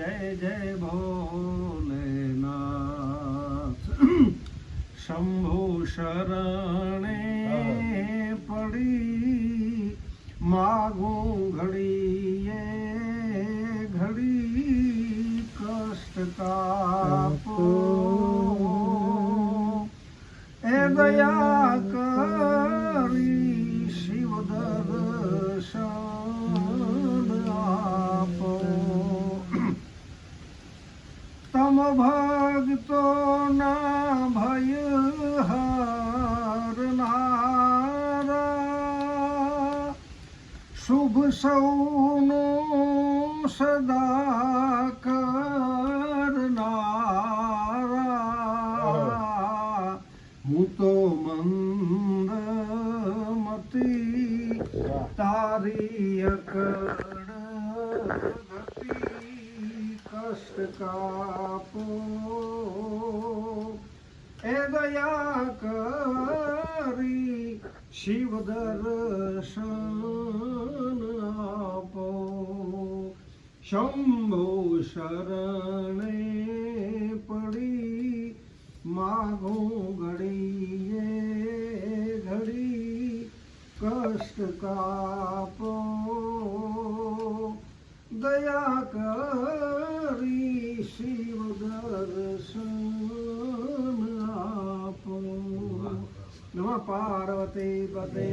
જય જય ભોલેનાથ. શંભુ શરણે પડી માગો ઘડીએ ઘડી કષ્ટ કાપો. એ દયા કરી શિવ তম ভক্ত না ভয় হর শুভ সৌন সদা মুতো মন্দ মতি তারি গতি કષ્ટ કાપો એ દયા કરી શિવ દર્શન આપો શંભો શરણે પડી માગો ઘડીએ ઘડી કષ્ટ કાપો દયા કરી નમ પાર્વતી પતે